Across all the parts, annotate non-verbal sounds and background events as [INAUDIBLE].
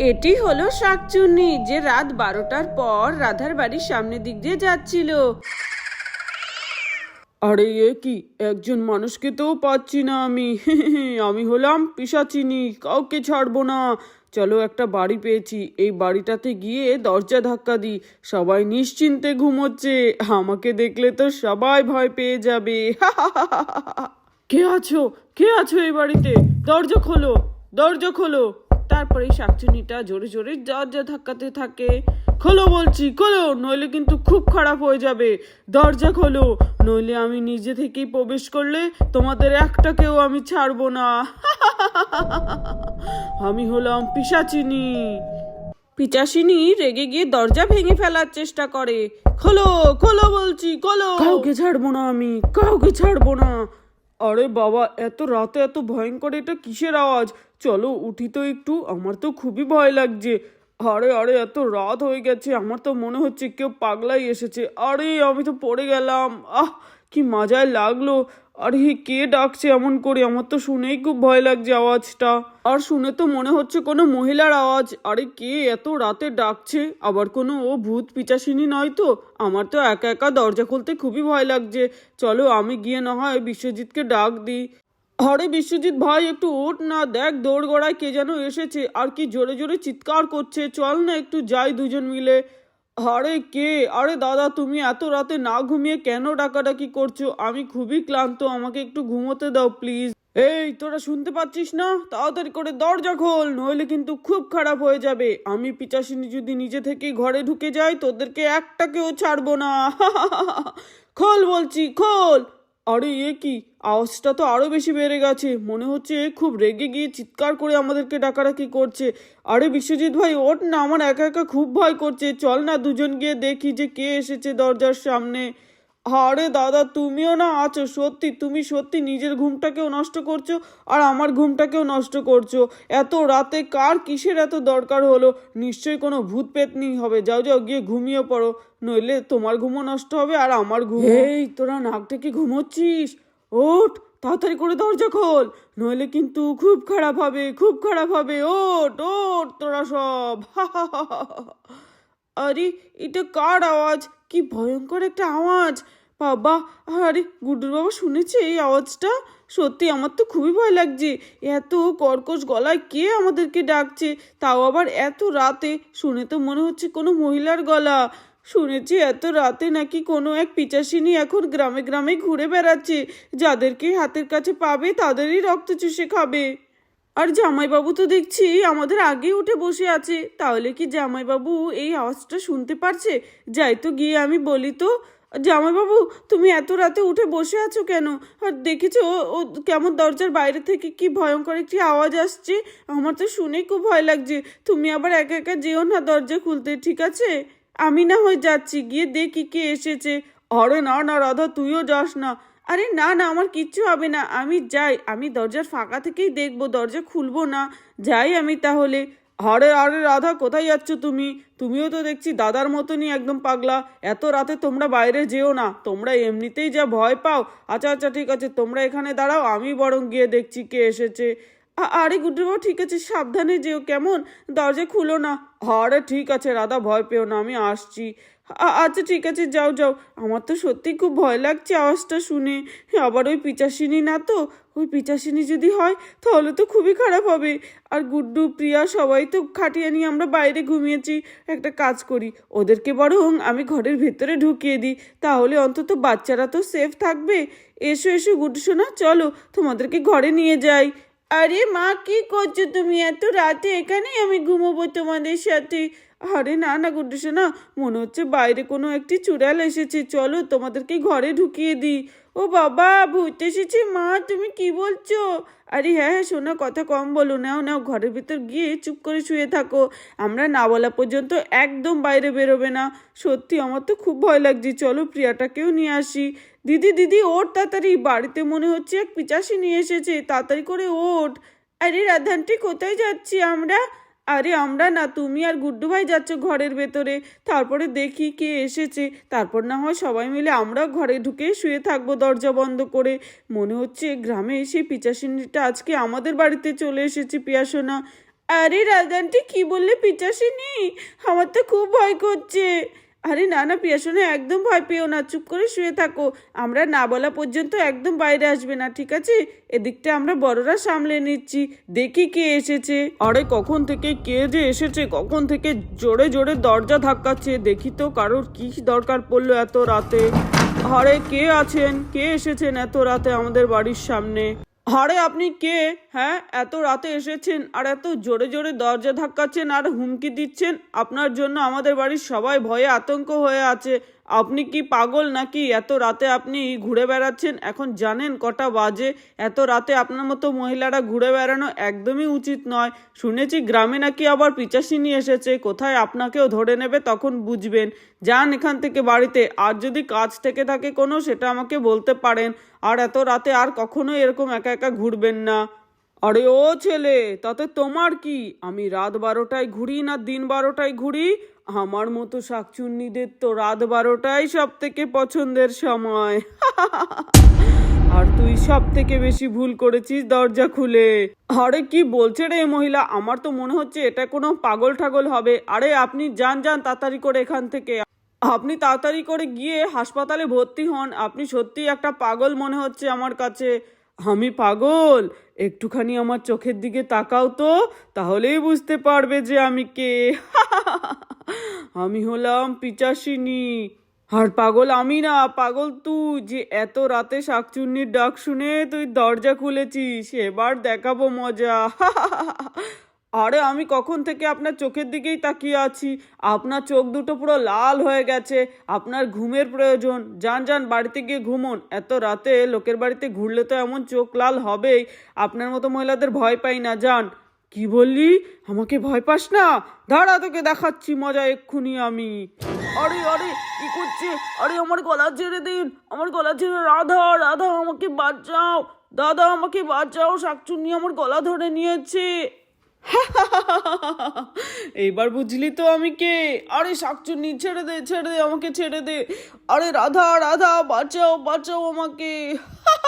এটি হলো শাকচুন্নি, যে রাত বারোটার পর রাধার বাড়ির সামনের দিক দিয়ে যাচ্ছিল। আরে এ কি? একজন মানুষকে তো পাচ্ছি না আমি। [LAUGHS] আমি হলাম পিসাচিনি, কাউকে ছাড়বো না। চলো একটা বাড়ি পেয়েছি, এই বাড়িটাতে গিয়ে দরজা ধাক্কা দিই। সবাই নিশ্চিন্তে ঘুমোচ্ছে, আমাকে দেখলে তো সবাই ভয় পেয়ে যাবে। [LAUGHS] কে আছো? কে আছো এই বাড়িতে? দরজা খোলো দরজা খোলো। তারপরে শাকচুনিটা জোরে জোরে দরজা ধাক্কাতে থাকে। খোলো বলছি, খোলো, নইলে কিন্তু খুব খারাপ হয়ে যাবে। দরজা খোলো, নইলে আমি নিজে থেকেই প্রবেশ করলে তোমাদের একটাকেও আমি ছাড়বো না। [LAUGHS] আমি হলাম পিসাচিনি। পিচাসিনী রেগে গিয়ে দরজা ভেঙে ফেলার চেষ্টা করে। খোলো খোলো বলছি, খোলো। কাউকে ছাড়বো না আমি, কাউকে ছাড়বো না। আরে বাবা, এত রাতে এত ভয়ঙ্কর, এটা কিসের আওয়াজ? চলো উঠি তো একটু, আমার তো খুবই ভয় লাগছে। আরে আরে, এত রাত হয়ে গেছে, আমার তো মনে হচ্ছে কেউ পাগলাই এসেছে। আরে, আমি তো পড়ে গেলাম, আহ, কি মজায় লাগল। আরে, কে ডাকছে এমন করে, আমার তো শুনেই খুব ভয় লাগছে আওয়াজটা। আর শুনে তো মনে হচ্ছে কোনো মহিলার আওয়াজ। আরে, কে এত রাতে ডাকছে? আবার কোনো ও ভূত পিচাসিনী নয় তো? আমার তো একা একা দরজা খুলতে খুবই ভয় লাগছে। চলো, আমি গিয়ে না হয় বিশ্বজিৎকে ডাক দিই। আরে বিশ্বজিৎ ভাই একটু ওঠ না দেখ দৌড় গড়ায় কে যেন এসেছে। আর কি জোরে জোরে চিৎকার করছে। চল না একটু যাই দুজন মিলে। আরে কে? আরে দাদা, তুমি এত রাতে না ঘুমিয়ে কেন ডাকাডাকি করছ? আমি খুবই ক্লান্ত, আমাকে একটু ঘুমোতে দাও প্লিজ। এই, তোরা শুনতে পাচ্ছিস না? তাড়াতাড়ি করে দরজা খোল, নইলে কিন্তু খুব খারাপ হয়ে যাবে। আমি পিচাসিনী যদি নিজে থেকেই ঘরে ঢুকে যাই, তোদেরকে একটাকেও ছাড়বো না। [LAUGHS] খোল বলছি, খোল। আরে এ কি? আওয়াজটা তো আরও বেশি বেড়ে গেছে। মনে হচ্ছে খুব রেগে গিয়ে চিৎকার করে আমাদেরকে ডাকাডাকি করছে। আরে বিশ্বজিৎ ভাই, ওঠ না, আমার একা একা খুব ভয় করছে। চল না দুজন গিয়ে দেখি যে কে এসেছে দরজার সামনে। আরে দাদা, তুমিও না আছো, সত্যি, তুমি সত্যি নিজের ঘুমটাকেও নষ্ট করছ আর আমার ঘুমটাকেও নষ্ট করছ। এত রাতে কার কিসের এত দরকার হলো? নিশ্চয়ই কোনো ভূত পেতনি হবে। যাও যাও, গিয়ে ঘুমিয়ে পড়ো। নইলে তোমার ঘুমও নষ্ট হবে আর আমার ঘুম এই, তোরা নাক ডেকে ঘুমোচ্ছিস? ওঠ, তাড়াতাড়ি করে দরজা খোল। নইলে কিন্তু খুব খারাপ হবে, খুব খারাপ হবে। ওঠ ওঠ তোরা সব। আরে, এটা কার আওয়াজ? কি ভয়ঙ্কর একটা আওয়াজ। বাবা, আরে গুড্ডুর বাবা শুনেছে এই আওয়াজটা? সত্যি, আমার তো খুবই ভয় লাগছে। এত কর্কশ গলায় কে আমাদেরকে ডাকছে? তাও আবার এত রাতে? শুনে তো মনে হচ্ছে কোনো মহিলার গলা। শুনেছি এত রাতে নাকি কোনো এক পিচাসিনী এখন গ্রামে গ্রামে ঘুরে বেড়াচ্ছে। যাদেরকে হাতের কাছে পাবে, তাদেরই রক্ত চুষে খাবে। আর জামাইবাবু তো দেখছি আমাদের আগে উঠে বসে আছে। তাহলে কি জামাইবাবু এই আওয়াজটা শুনতে পারছে? যাই তো গিয়ে আমি বলি তো, জামাইবাবু, তুমি এত রাতে উঠে বসে আছো কেন? আর দেখেছ, ও কেমন দরজার বাইরে থেকে কি ভয়ঙ্কর একটি আওয়াজ আসছে? আমার তো শুনেই খুব ভয় লাগছে। তুমি আবার একা একা যেও না দরজা খুলতে, ঠিক আছে? আমি না হয়ে যাচ্ছি, গিয়ে দেখি কে এসেছে। আরে না না, রাধা, তুইও যাস না। আরে না না, আমার কিচ্ছু হবে না। আমি যাই, আমি দরজার ফাঁকা থেকেই দেখব, দরজা খুলবো না। যাই আমি তাহলে। হরে আরে, রাধা, কোথায় যাচ্ছ তুমি? তুমিও তো দেখছি দাদার মতনই একদম পাগলা। এত রাতে তোমরা বাইরে যেও না। তোমরা এমনিতেই যা ভয় পাও। আচ্ছা আচ্ছা ঠিক আছে, তোমরা এখানে দাঁড়াও, আমি বরং গিয়ে দেখছি কে এসেছে। আরে গুড্ডুবাবু ঠিক আছে, সাবধানে যেও, কেমন? দরজা খুলো না। আরে ঠিক আছে, রাধা, ভয় পেও না, আমি আসছি। আচ্ছা ঠিক আছে, যাও যাও। আমার তো সত্যি খুব ভয় লাগছে আওয়াজটা শুনে। আবার ওই পিচাসিনী না তো? ওই পিচাসিনী যদি হয়, তাহলে তো খুবই খারাপ হবে। আর গুড্ডু, প্রিয়া, সবাই তো খাটিয়ে নিয়ে আমরা বাইরে ঘুমিয়েছি। একটা কাজ করি, ওদেরকে বরং আমি ঘরের ভেতরে ঢুকিয়ে দিই। তাহলে অন্তত বাচ্চারা তো সেফ থাকবে। এসো এসো, গুড্ডু শোনা চলো, তোমাদেরকে ঘরে নিয়ে যাই। আরে মা, কি করছ তুমি? এত রাতে এখানে আমি ঘুমোবো তোমাদের সাথে? আরে না না গুড্ডু শোনা মনে হচ্ছে বাইরে কোনো একটি চুড়াল এসেছে। চলো তোমাদেরকে ঘরে ঢুকিয়ে দিই। ও বাবা, ভূত এসেছে মা, তুমি কি বলছো? আরে হ্যাঁ হ্যাঁ শোনা, কথা কম বলো, নাও নাও, ঘরের ভিতর গিয়ে চুপ করে শুয়ে থাকো। আমরা না বলা পর্যন্ত একদম বাইরে বেরোবে না। সত্যি, আমার তো খুব ভয় লাগছে। চলো, প্রিয়াটাকেও নিয়ে আসি। দিদি দিদি, ওঠ তাড়াতাড়ি। বাড়িতে মনে হচ্ছে এক পিচাসি নিয়ে এসেছে। তাড়াতাড়ি করে ওঠ। আরে রাধানটি, কোথায় যাচ্ছি আমরা? আরে আমরা না, তুমি আর গুড্ডু ভাই যাচ্ছ ঘরের ভেতরে। তারপরে দেখি কে এসেছে। তারপর না হয় সবাই মিলে আমরা ঘরে ঢুকে শুয়ে থাকব দরজা বন্ধ করে। মনে হচ্ছে গ্রামে এসে পিচাসিনীটা আজকে আমাদের বাড়িতে চলে এসেছে পিয়াসোনা। আরে রাজানটি কি বললে পিচাসিনি? আমার তো খুব ভয় করছে। আরে না না পিয়াসনে একদম ভয় পেও না, চুপ করে শুয়ে থাকো। আমরা না বলা পর্যন্ত একদম বাইরে আসবে না, ঠিক আছে? এদিকটা আমরা বড়রা সামলে নিচ্ছি, দেখি কে এসেছে। আরে, কখন থেকে কে যে এসেছে, কখন থেকে জোরে জোরে দরজা ধাক্কাচ্ছে, দেখি তো কারোর কি দরকার পড়ল এত রাতে। আরে, কে আছেন? কে এসেছেন এত রাতে আমাদের বাড়ির সামনে? আরে আপনি কে? হ্যাঁ এত রাতে এসেছেন আর এত জোরে জোরে দরজা ধাক্কাচ্ছেন আর হুমকি দিচ্ছেন। আপনার জন্য আমাদের বাড়ির সবাই ভয়ে আতঙ্ক হয়ে আছে। আপনি কি পাগল নাকি? এত রাতে আপনি ঘুরে বেড়াচ্ছেন? এখন জানেন কটা বাজে। এত রাতে আপনার মতো মহিলারা ঘুরে বেড়ানো একদমই উচিত নয়। শুনেছি গ্রামে নাকি আবার পিচাসিনী এসেছে। কোথায় আপনাকেও ধরে নেবে তখন বুঝবেন। যান এখান থেকে বাড়িতে। আর যদি কাজ থেকে থাকে কোনো, সেটা আমাকে বলতে পারেন। আর এত রাতে আর কখনো এরকম একা একা ঘুরবেন না। আরে ও ছেলে, তাতে তোমার কি? আমি রাত বারোটায় ঘুরি না দিন বারোটায় ঘুরি? আমার মতো শাকচুন্নিদের তো রাত বারোটাই সব থেকে পছন্দের সময়। [LAUGHS] আর তুই সব থেকে বেশি ভুল করেছিস দরজা খুলে। আরে কি বলছে রে মহিলা? আমার তো মনে হচ্ছে এটা কোনো পাগল ঠাগল হবে। আরে আপনি যান যান তাড়াতাড়ি করে এখান থেকে। আপনি তাড়াতাড়ি করে গিয়ে হাসপাতালে ভর্তি হন। আপনি সত্যি একটা পাগল মনে হচ্ছে আমার কাছে। আমি পাগল? একটুখানি আমার চোখের দিকে তাকাও তো, তাহলেই বুঝতে পারবে যে আমি কে। [LAUGHS] আমি হলাম পিচাসিনী। আর পাগল আমি না, পাগল তুই, যে এত রাতে শাকচুন্নির ডাক শুনে তুই দরজা খুলেছিস, এবার দেখাবো মজা। [LAUGHS] আরে আমি কখন থেকে আপনার চোখের দিকেই তাকিয়ে আছি? আপনার চোখ দুটো পুরো লাল হয়ে গেছে, আপনার ঘুমের প্রয়োজন। যান যান, বাড়িতে গিয়ে ঘুমোন। এত রাতে লোকের বাড়িতে ঘুরলে তো এমন চোখ লাল হবেই। আপনার মতো মহিলাদের ভয় পাই না, যান। কি বললি? আমাকে ভয় পাস না? দাঁড়া, তোকে দেখাচ্ছি, মজা এক্ষুনি আমি। আরে আরে, কি করছে? আরে, আমার গলা ছেড়ে দিন। আমার গলা ছেড়ে, রাধা রাধা, আমাকে বাঁচাও। দাদা, আমাকে বাঁচাও। শাকচুন্নি আমার গলা ধরে নিয়েছে। [LAUGHS] এইবার বুঝলি তো আমি কে। আরে, শাকচুন্নি, ছেড়ে দে ছেড়ে দে, আমাকে ছেড়ে দে। আরে, রাধা রাধা, বাঁচাও বাঁচাও আমাকে। [LAUGHS]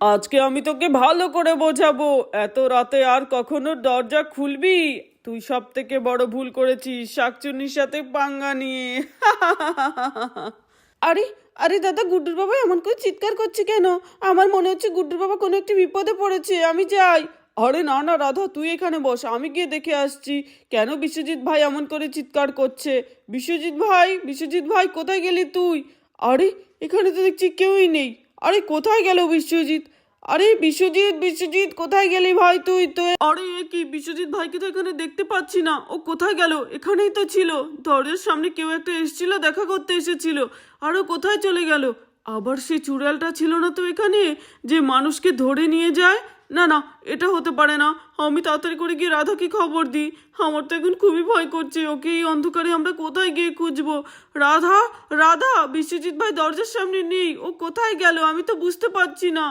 আজকে আমি তোকে ভালো করে বোঝাবো। এত রাতে আর কখনো দরজা খুলবি? তুই সব থেকে বড় ভুল করেছিস শাকচুন্নির সাথে পাঙ্গা নিয়ে। [LAUGHS] আরে আরে দাদা গুড্ডুর বাবা এমন করে চিৎকার করছে কেন? আমার মনে হচ্ছে গুড্ডুর বাবা কোনো একটি বিপদে পড়েছে, আমি যাই। আরে না না, রাধা, তুই এখানে বস, আমি গিয়ে দেখে আসছি। কেন বিশ্বজিৎ ভাই এমন করে চিৎকার করছে? বিশ্বজিৎ ভাই বিশ্বজিৎ ভাই, কোথায় গেলি তুই? আরে, এখানে তো দেখছি কেউই নেই। আরে কোথায় গেল বিশ্বজিৎ? আরে বিশ্বজিৎ বিশ্বজিৎ, কোথায় গেলি ভাই তুই? তো আরে এ কি, বিশ্বজিৎ ভাইকে তো এখানে দেখতে পাচ্ছি না। ও কোথায় গেল? এখানেই তো ছিল। দরজার সামনে কেউ একটা এসেছিল, দেখা করতে এসেছিল। আরও কোথায় চলে গেল? আবার সেই চুড়ালটা ছিল না তো এখানে যে মানুষকে ধরে নিয়ে যায়? না না, এটা হতে পারে না। আমি তাড়াতাড়ি করে গিয়ে রাধাকে খবর দিই। আমার তো এখন খুবই ভয় করছে। ওকে এই অন্ধকারে আমরা কোথায় গিয়ে খুঁজবো? রাধা রাধা, বিশ্বজিৎ ভাই দরজার সামনে নেই। ও কোথায় গেল? আমি তো বুঝতে পারছি না।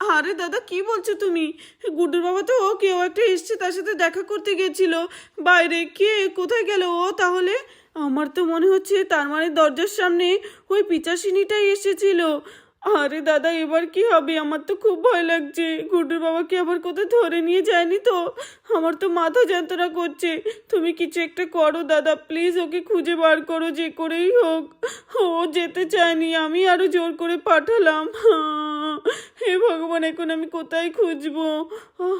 আরে দাদা, কি বলছো তুমি? গুড্ডুর বাবা তো ও কেউ একটা এসছে তার সাথে দেখা করতে গেছিল। বাইরে কে কোথায় গেল ও তাহলে? আমার তো মনে হচ্ছে তার মানে দরজার সামনে ওই পিচাসিনীটাই এসেছিল। আরে দাদা, এবার কি হবে? আমার তো খুব ভয় লাগছে। গুড্ডুর বাবাকে আবার কোথায় ধরে নিয়ে যায়নি তো? আমার তো মাথা যন্ত্রণা করছে। তুমি কিছু একটা করো দাদা, প্লিজ ওকে খুঁজে বার করো, যে করেই হোক। ও যেতে চায়নি, আমি আরও জোর করে পাঠালাম। হে ভগবান, এখন আমি কোথায় খুঁজবো?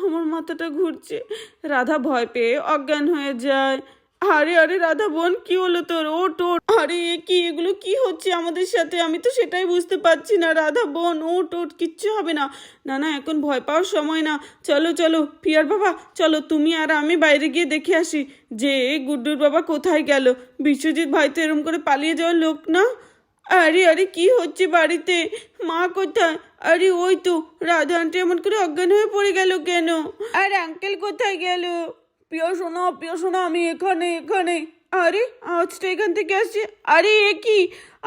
আমার মাথাটা ঘুরছে। রাধা ভয় পেয়ে অজ্ঞান হয়ে যায়। আরে আরে রাধা বোন, কি হলো তোর? ও টোট আরে, এ কি? এগুলো কি হচ্ছে আমাদের সাথে? আমি তো সেটাই বুঝতে পারছি না, রাধা বোন। ও টোট কিচ্ছু হবে না। না না, এখন ভয় পাওয়ার সময় না। চলো চলো পিয়ার বাবা, চলো, তুমি আর আমি বাইরে গিয়ে দেখে আসি যে গুড্ডুর বাবা কোথায় গেল। বিশ্বজিৎ ভাই তো এরম করে পালিয়ে যাওয়ার লোক না? আরে আরে, কি হচ্ছে বাড়িতে? মা কোথায়? আরে, ওই তো, রাধা আন্টি এমন করে অজ্ঞান হয়ে পড়ে গেল কেন? আর আঙ্কেল কোথায় গেল? প্রিয় শোনো প্রিয় শোনো, আমি এখানে এখানে। আরে, আওয়াজটা এখান থেকে আসছে। আরে, এ কি?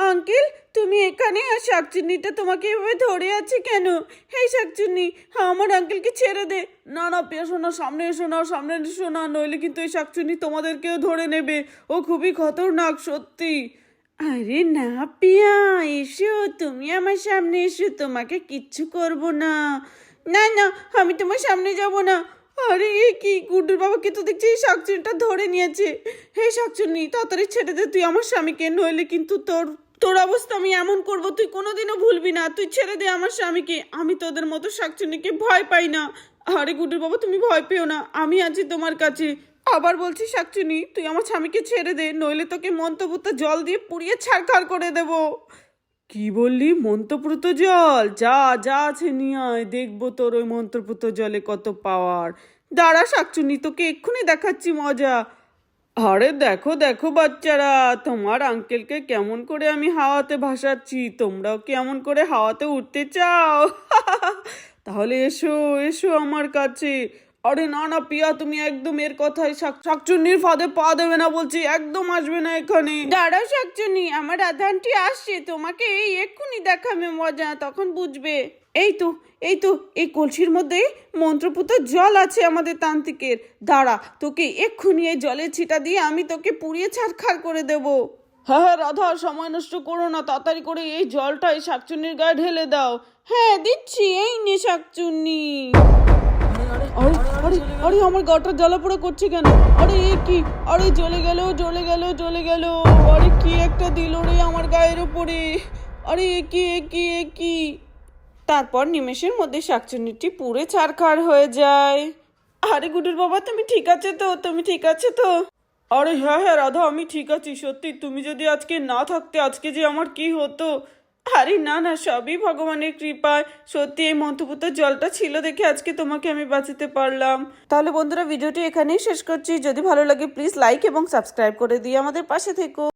আঙ্কেল, তুমি এখানে? আর শাকচুন্নিটা তোমাকে এভাবে ধরে আছে কেন? হেই শাকচুন্নি, আমার আঙ্কেলকে ছেড়ে দে। না না প্রিয় শোনো, সামনে এসো না, সামনে এসো না, নইলে কিন্তু এই শাকচুন্নি তোমাদেরকেও ধরে নেবে। ও খুবই খতরনাক, সত্যি। আরে না, পিয়া, এসো, তুমি আমার সামনে এসো, তোমাকে কিচ্ছু করব না। না না, আমি তোমার সামনে যাব না। আরে, এ কি? গুড্ডুর বাবাকে তো দেখছি শাকচুনিটা ধরে নিয়েছে। হে শাকচুনি তাড়াতাড়ি ছেড়ে দে তুই আমার স্বামীকে, নইলে কিন্তু তোর তোর অবস্থা আমি এমন করব, তুই কোনোদিনও ভুলবি না। তুই ছেড়ে দে আমার স্বামীকে, আমি তোদের মতো শাকচুনিকে ভয় পাই না। আরে, গুড্ডুর বাবা, তুমি ভয় পেও না, আমি আছি তোমার কাছে। আবার বলছি শাকচুনি তুই আমার স্বামীকে ছেড়ে দে, নইলে তোকে মন্তব্যতে জল দিয়ে পুড়িয়ে ছাড়খাড় করে দেবো। কি বললি? মন্ত্রপ্রুত জল? যা যা আছে নিয়ে আয়। দেখব তোর ওই মন্ত্রপ্রুত জলে কত পাওয়ার দাঁড়া শাকচুনি তোকে এক্ষুনি দেখাচ্ছি মজা। আরে দেখো দেখো বাচ্চারা, তোমার আঙ্কেলকে কেমন করে আমি হাওয়াতে ভাসাচ্ছি? তোমরাও কেমন করে হাওয়াতে উঠতে চাও? [LAUGHS] তাহলে এসো এসো আমার কাছে। আরে না না পিয়া তুমি একদম এর কথাই শাক- শাকচুন্নির ফাঁদে পা দেবে না বলছি একদম আসবে না এখানে। দাঁড়াও শাকচুন্নি আমার রাধানটি আসছে তোমাকে এই এক্ষুনি দেখাবে মজা তখন বুঝবে। এই তো এই তো এই কলসির মধ্যে মন্ত্রপুত জল আছে আমাদের তান্ত্রিকের। দাঁড়া তোকে এক্ষুনি এই জলের ছিটা দিয়ে আমি তোকে পুড়িয়ে ছাড়খাড় করে দেব। হ্যাঁ হ্যাঁ রাধা সময় নষ্ট করো না তাড়াতাড়ি করে এই জলটা এই শাকচুন্নির গায়ে ঢেলে দাও। হ্যাঁ দিচ্ছি এই নে শাকচুন্নি। আরে আরে আরে, আমার জ্বালা পোড়া করছে কেন? আরে, এ কি? আরে, জ্বলে গেল জ্বলে গেল জ্বলে গেল। আরে, কি একটা দিল রে আমার গায়ের উপরে। আরে, এ কি এ কি এ কি? তারপর নিমেষের মধ্যে শাকচুন্নিটি পুড়ে ছারখার হয়ে যায়। আরে, গুডুর বাবা, তুমি ঠিক আছে তো? তুমি ঠিক আছে তো? আরে হ্যাঁ হ্যাঁ রাধা, আমি ঠিক আছি, সত্যি। তুমি যদি আজকে না থাকতে, আজকে যে আমার কি হতো? আরে না না, সবই ভগবানের কৃপায়। সত্যি এই মন্ত্রপুত জলটা ছিল দেখে আজকে তোমাকে আমি বাঁচাতে পারলাম। তাহলে বন্ধুরা, ভিডিওটি এখানেই শেষ করছি। যদি ভালো লাগে প্লিজ লাইক এবং সাবস্ক্রাইব করে দিই আমাদের পাশে থেকো।